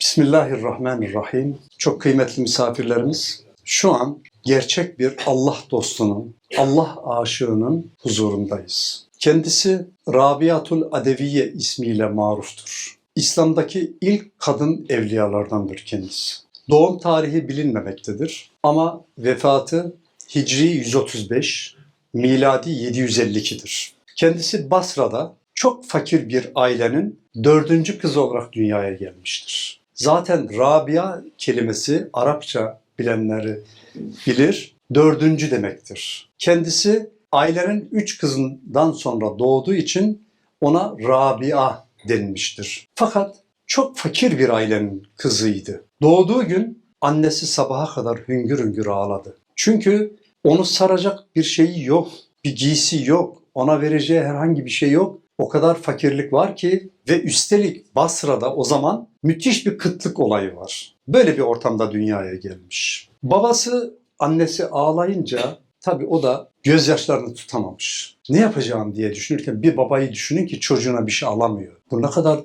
Bismillahirrahmanirrahim. Çok kıymetli misafirlerimiz, şu an gerçek bir Allah dostunun, Allah aşığının huzurundayız. Kendisi Rabiatul Adeviye ismiyle maruftur. İslam'daki ilk kadın evliyalardandır kendisi. Doğum tarihi bilinmemektedir ama vefatı Hicri 135, miladi 752'dir. Kendisi Basra'da çok fakir bir ailenin dördüncü kızı olarak dünyaya gelmiştir. Zaten Rabia kelimesi Arapça bilenleri bilir, dördüncü demektir. Kendisi ailenin üç kızından sonra doğduğu için ona Rabia denilmiştir. Fakat çok fakir bir ailenin kızıydı. Doğduğu gün annesi sabaha kadar hüngür hüngür ağladı. Çünkü onu saracak bir şeyi yok, bir giysi yok, ona vereceği herhangi bir şey yok. O kadar fakirlik var ki ve üstelik Basra'da o zaman müthiş bir kıtlık olayı var. Böyle bir ortamda dünyaya gelmiş. Babası annesi ağlayınca tabii o da gözyaşlarını tutamamış. Ne yapacağım diye düşünürken bir babayı düşünün ki çocuğuna bir şey alamıyor. Bu ne kadar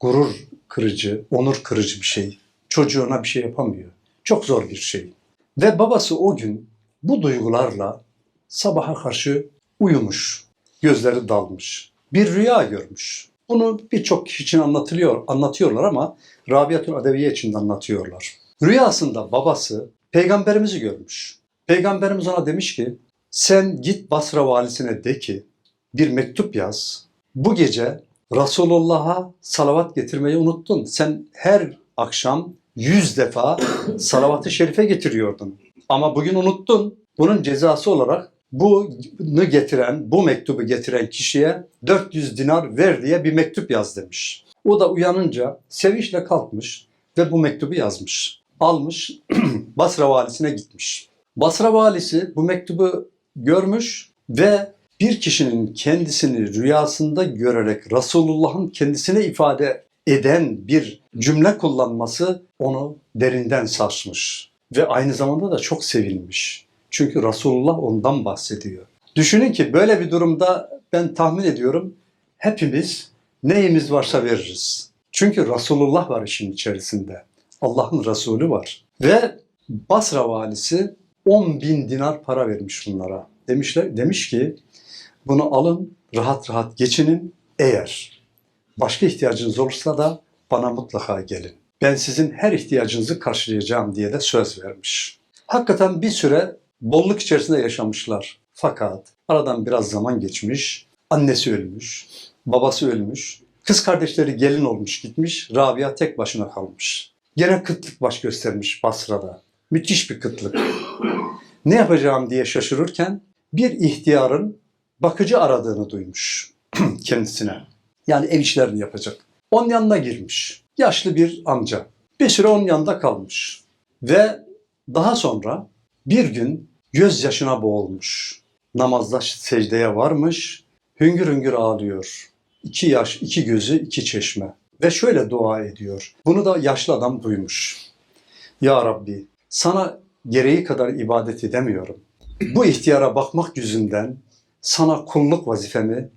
gurur kırıcı, onur kırıcı bir şey. Çocuğuna bir şey yapamıyor. Çok zor bir şey. Ve babası o gün bu duygularla sabaha karşı uyumuş. Gözleri dalmış. Bir rüya görmüş. Bunu birçok kişi için anlatılıyor, anlatıyorlar ama Rabiatul Adeviye için de anlatıyorlar. Rüyasında babası peygamberimizi görmüş. Peygamberimiz ona demiş ki sen git Basra valisine de ki bir mektup yaz. Bu gece Resulullah'a salavat getirmeyi unuttun. Sen her akşam yüz defa salavat-ı şerife getiriyordun. Ama bugün unuttun. Bunun cezası olarak bunu getiren, bu mektubu getiren kişiye 400 dinar ver diye bir mektup yaz demiş. O da uyanınca sevinçle kalkmış ve bu mektubu yazmış. Almış Basra valisine gitmiş. Basra valisi bu mektubu görmüş ve bir kişinin kendisini rüyasında görerek Resulullah'ın kendisine ifade eden bir cümle kullanması onu derinden sarsmış ve aynı zamanda da çok sevinmiş. Çünkü Resulullah ondan bahsediyor. Düşünün ki böyle bir durumda ben tahmin ediyorum hepimiz neyimiz varsa veririz. Çünkü Resulullah var işin içerisinde. Allah'ın Resulü var. Ve Basra valisi 10 bin dinar para vermiş bunlara. Demişler, demiş ki bunu alın rahat rahat geçinin eğer başka ihtiyacınız olursa da bana mutlaka gelin. Ben sizin her ihtiyacınızı karşılayacağım diye de söz vermiş. Hakikaten bir süre bolluk içerisinde yaşamışlar. Fakat aradan biraz zaman geçmiş. Annesi ölmüş, babası ölmüş. Kız kardeşleri gelin olmuş gitmiş. Rabia tek başına kalmış. Gene kıtlık baş göstermiş Basra'da. Müthiş bir kıtlık. Ne yapacağım diye şaşırırken bir ihtiyarın bakıcı aradığını duymuş kendisine. Yani ev işlerini yapacak. Onun yanına girmiş. Yaşlı bir amca. Bir süre onun yanında kalmış. Ve daha sonra bir gün gözyaşına boğulmuş. Namazda secdeye varmış. Hüngür hüngür ağlıyor. İki yaş, iki gözü, iki çeşme. Ve şöyle dua ediyor. Bunu da yaşlı adam duymuş. Ya Rabbi sana gereği kadar ibadet edemiyorum. Bu ihtiyara bakmak yüzünden sana kulluk vazifemi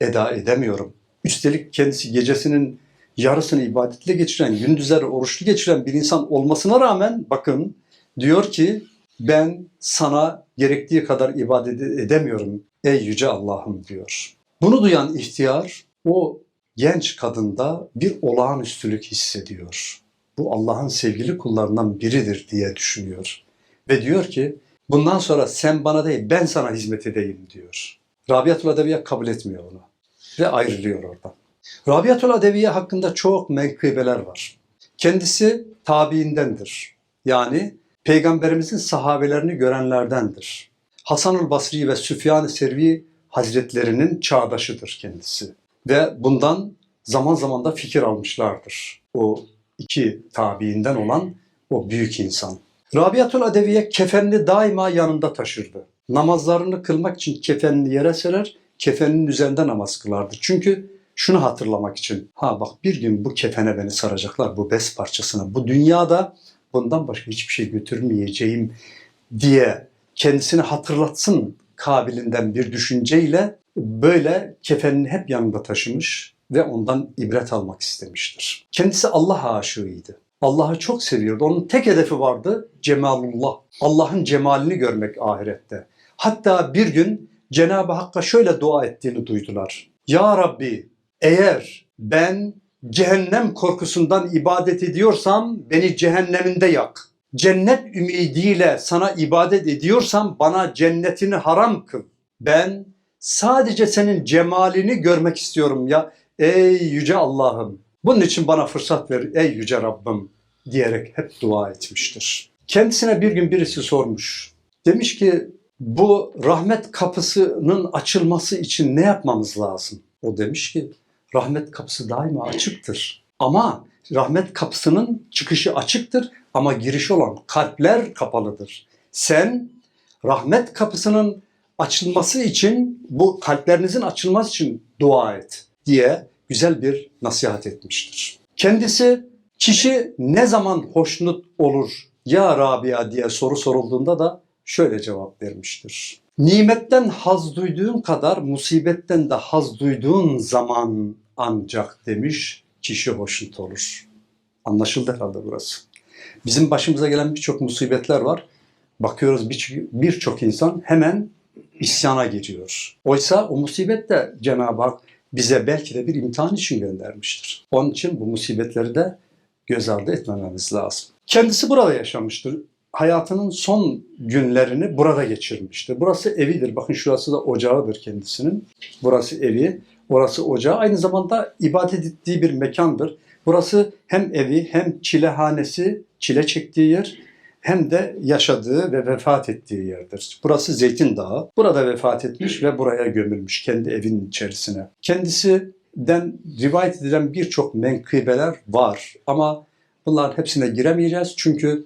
eda edemiyorum. Üstelik kendisi gecesinin yarısını ibadetle geçiren, gündüzleri oruçlu geçiren bir insan olmasına rağmen bakın diyor ki ben sana gerektiği kadar ibadet edemiyorum ey yüce Allah'ım diyor. Bunu duyan ihtiyar o genç kadında bir olağanüstülük hissediyor. Bu Allah'ın sevgili kullarından biridir diye düşünüyor. Ve diyor ki bundan sonra sen bana değil ben sana hizmet edeyim diyor. Rabiatul Adeviye kabul etmiyor onu ve ayrılıyor oradan. Rabiatul Adeviye hakkında çok menkıbeler var. Kendisi tabiindendir. Yani peygamberimizin sahabelerini görenlerdendir. Hasanul Basri ve Süfyan-ı Servi Hazretlerinin çağdaşıdır kendisi. Ve bundan zaman zaman da fikir almışlardır. O iki tabiinden olan o büyük insan. Rabiatul Adeviye kefenli daima yanında taşırdı. Namazlarını kılmak için kefenli yere serer, kefenin üzerinde namaz kılardı. Çünkü şunu hatırlamak için, ha bak bir gün bu kefene beni saracaklar, bu bez parçasına, bu dünyada bundan başka hiçbir şey götürmeyeceğim diye kendisini hatırlatsın kabilinden bir düşünceyle böyle kefenini hep yanında taşımış ve ondan ibret almak istemiştir. Kendisi Allah aşığıydı. Allah'ı çok seviyordu. Onun tek hedefi vardı cemalullah. Allah'ın cemalini görmek ahirette. Hatta bir gün Cenab-ı Hakk'a şöyle dua ettiğini duydular. Ya Rabbi eğer ben cehennem korkusundan ibadet ediyorsam beni cehenneminde yak. Cennet ümidiyle sana ibadet ediyorsam bana cennetini haram kıl. Ben sadece senin cemalini görmek istiyorum ya ey yüce Allah'ım. Bunun için bana fırsat ver ey yüce Rabbim diyerek hep dua etmiştir. Kendisine bir gün birisi sormuş. Demiş ki bu rahmet kapısının açılması için ne yapmamız lazım? O demiş ki rahmet kapısı daima açıktır. Ama rahmet kapısının çıkışı açıktır ama girişi olan kalpler kapalıdır. Sen rahmet kapısının açılması için bu kalplerinizin açılması için dua et diye güzel bir nasihat etmiştir. Kendisi kişi ne zaman hoşnut olur ya Rabia diye soru sorulduğunda da şöyle cevap vermiştir. Nimetten haz duyduğun kadar musibetten de haz duyduğun zaman ancak demiş kişi hoşnut olur. Anlaşıldı herhalde burası. Bizim başımıza gelen birçok musibetler var. Bakıyoruz bir- birçok insan hemen isyana giriyor. Oysa o musibet de Cenab-ı Hak bize belki de bir imtihan için göndermiştir. Onun için bu musibetleri de göz ardı etmememiz lazım. Kendisi burada yaşamıştır. Hayatının son günlerini burada geçirmiştir. Burası evidir. Bakın şurası da ocağıdır kendisinin. Burası evi, orası ocağı. Aynı zamanda ibadet ettiği bir mekandır. Burası hem evi hem çilehanesi, çile çektiği yer hem de yaşadığı ve vefat ettiği yerdir. Burası Zeytin Dağı. Burada vefat etmiş ve buraya gömülmüş kendi evinin içerisine. Kendisinden rivayet edilen birçok menkıbeler var ama bunların hepsine giremeyeceğiz çünkü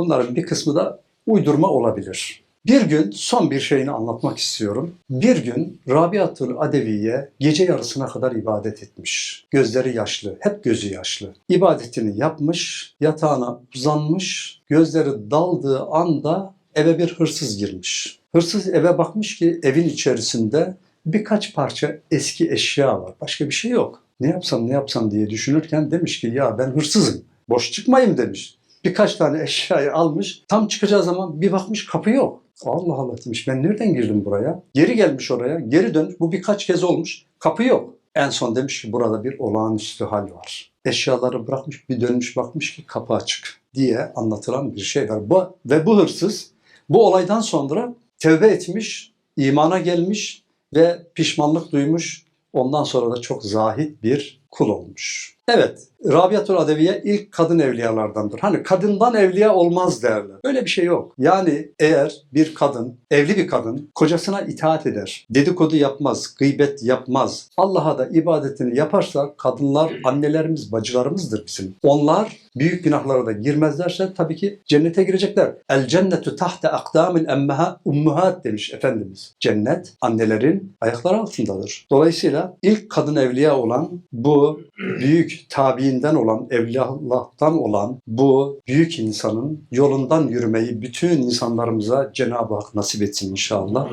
bunların bir kısmı da uydurma olabilir. Bir gün son bir şeyini anlatmak istiyorum. Bir gün Rabiatul Adeviye gece yarısına kadar ibadet etmiş. Gözleri yaşlı, hep gözü yaşlı. İbadetini yapmış, yatağına uzanmış, gözleri daldığı anda eve bir hırsız girmiş. Hırsız eve bakmış ki evin içerisinde birkaç parça eski eşya var. Başka bir şey yok. Ne yapsam ne yapsam diye düşünürken demiş ki ya ben hırsızım. Boş çıkmayayım demiş. Birkaç tane eşyayı almış. Tam çıkacağı zaman bir bakmış kapı yok. Allah Allah demiş ben nereden girdim buraya? Geri gelmiş oraya. Geri dönmüş. Bu birkaç kez olmuş. Kapı yok. En son demiş ki burada bir olağanüstü hal var. Eşyaları bırakmış bir dönmüş bakmış ki kapı açık diye anlatılan bir şey var. Bu, ve bu hırsız bu olaydan sonra tevbe etmiş, imana gelmiş ve pişmanlık duymuş. Ondan sonra da çok zahit bir kul olmuş. Evet, Rabiatul Adeviye ilk kadın evliyalardandır. Hani kadından evliya olmaz derler. Öyle bir şey yok. Yani eğer bir kadın, evli bir kadın kocasına itaat eder, dedikodu yapmaz, gıybet yapmaz, Allah'a da ibadetini yaparsa kadınlar annelerimiz, bacılarımızdır bizim. Onlar büyük günahlara da girmezlerse tabii ki cennete girecekler. El cennetu tahte akdamil emmeha ummuhat demiş Efendimiz. Cennet annelerin ayakları altındadır. Dolayısıyla ilk kadın evliya olan bu büyük tabiinden olan, evliyallah'tan olan bu büyük insanın yolundan yürümeyi bütün insanlarımıza Cenab-ı Hak nasip etsin inşallah.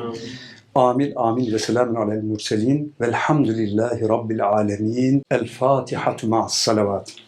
Amin, amin ve selamun alel murselin velhamdülillahi rabbil alemin. El Fatihatu ma'as salavat.